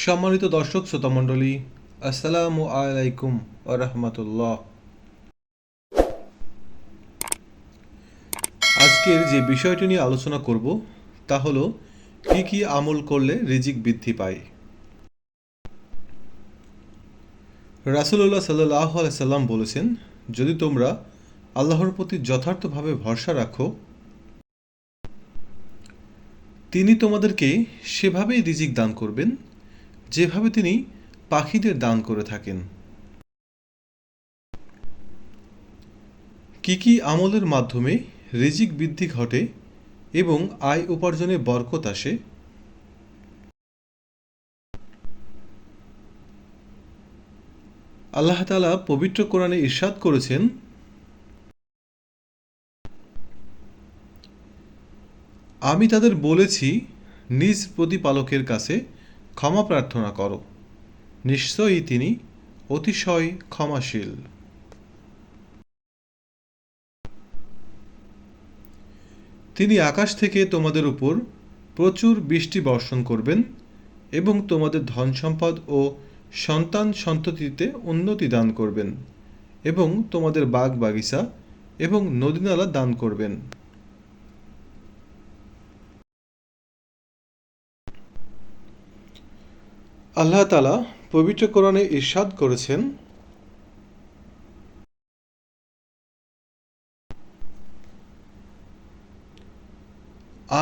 সম্মানিত দর্শক শ্রোতামণ্ডলী আসসালামু আলাইকুম রহমতুল্লাহ। আজকের যে বিষয়টি নিয়ে আলোচনা করব, তা হলো কি কি আমল করলে রিজিক বৃদ্ধি পায়। রাসুল্লাহ সাল্লাহ সাল্লাম বলেছেন, যদি তোমরা আল্লাহর প্রতি যথার্থভাবে ভরসা রাখো, তিনি তোমাদেরকে সেভাবেই রিজিক দান করবেন যেভাবে তিনি পাখিদের দান করে থাকেন। কি কি আমলের মাধ্যমে রিজিক বৃদ্ধি ঘটে এবং আয় উপার্জনে বরকত আসে? আল্লাহ তালা পবিত্র কোরআনে ইরশাদ করেছেন, আমি তাদের বলেছি, নিজ প্রতিপালকের কাছে ক্ষমা প্রার্থনা করো। নিশ্চয়ই তিনি অতিশয় ক্ষমাশীল। তিনি আকাশ থেকে তোমাদের উপর প্রচুর বৃষ্টি বর্ষণ করবেন এবং তোমাদের ধন সম্পদ ও সন্তান সন্ততিতে উন্নতি দান করবেন এবং তোমাদের বাগ বাগিচা এবং নদীনালা দান করবেন। আল্লাহ তালা পবিত্র কোরআনে ইরশাদ করেছেন।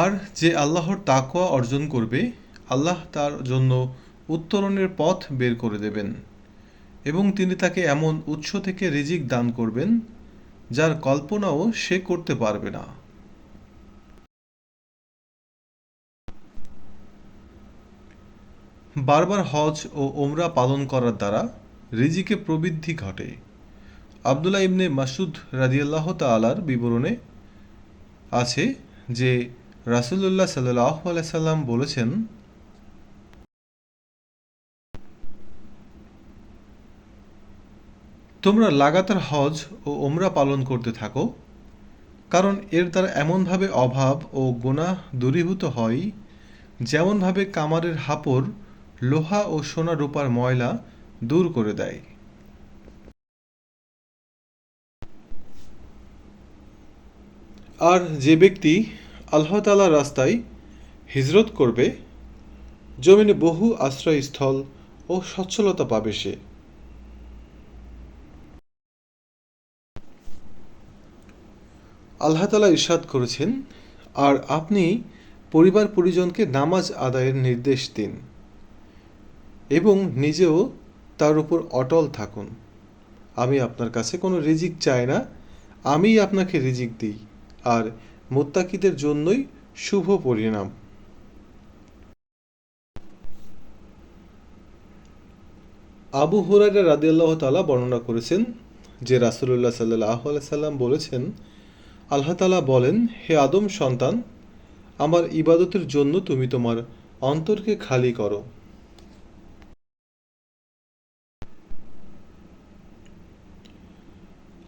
আর যে আল্লাহর তাকোয়া অর্জন করবে, আল্লাহ তার জন্য উত্তরণের পথ বের করে দেবেন এবং তিনি তাকে এমন উৎস থেকে রিজিক দান করবেন, যার কল্পনাও সে করতে পারবে না। বারবার হজ ও ওমরা পালন করার দ্বারা রিজিকে প্রবৃদ্ধি ঘটে। আবদুল্লাহ ইবনে মাসুদ রাদিয়াল্লাহ তালার বিবরণে আছে যে রাসুল্লাহ সাল্লাহ সাল্লাম বলেছেন, তোমরা লাগাতার হজ ও ওমরা পালন করতে থাকো, কারণ এর দ্বারা এমনভাবে অভাব ও গুনাহ দূরীভূত হয়, যেমনভাবে কামারের হাপড় লোহা ও সোনা রূপার ময়লা দূর করে দেয়। আর যে ব্যক্তি আল্লাহ তালার রাস্তায় হিজরত করবে, জমিনে বহু আশ্রয়স্থল ও সচ্ছলতা পাবে সে। আল্লাহতালা ইরশাদ করেছেন, আর আপনি পরিবার পরিজনকে নামাজ আদায়ের নির্দেশ দিন। এবং নিজেও তার উপর অটল থাকুন। আমি আপনার কাছে কোনো রিজিক চাই না। আমিই আপনাকে রিজিক দিই, আর মোত্তাকিদের জন্যই শুভ পরিণাম। আবু হুরাইরা রাদিয়াল্লাহ তালা বর্ণনা করেছেন যে রাসুলুল্লাহ সাল্লাহ সাল্লাম বলেছেন, আল্লাহ তালা বলেন, হে আদম সন্তান, আমার ইবাদতের জন্য তুমি তোমার অন্তরকে খালি করো।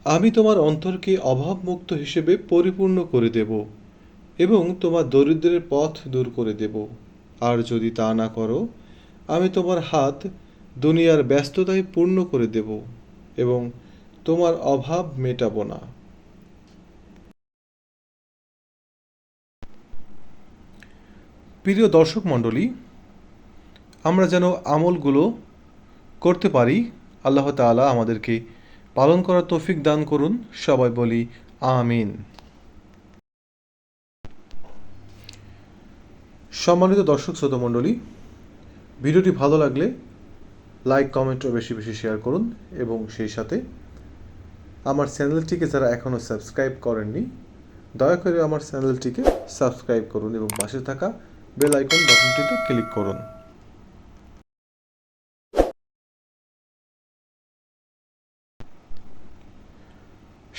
আমি তোমার অন্তরকে অভাবমুক্ত হিসেবে পরিপূর্ণ করে দেব এবং তোমার দরিদ্রের পথ দূর করে দেব। আর যদি তা না করো, আমি তোমার হাত দুনিয়ার ব্যস্ততায় পূর্ণ করে দেব এবং তোমার অভাব মেটাব না। প্রিয় দর্শক মণ্ডলী, আমরা যেন আমলগুলো করতে পারি, আল্লাহ তাআলা আমাদেরকে পালন করার তৌফিক দান করুন, সবাই বলি আমিন। সম্মানিত দর্শক, শ্রোতা মণ্ডলী, ভিডিওটি ভালো লাগলে লাইক, কমেন্ট ও বেশি বেশি শেয়ার করুন এবং সেই সাথে আমার চ্যানেলটিকে যারা এখনও সাবস্ক্রাইব করেননি, দয়া করে আমার চ্যানেলটিকে সাবস্ক্রাইব করুন এবং পাশে থাকা বেল আইকন বাটনটিতে ক্লিক করুন।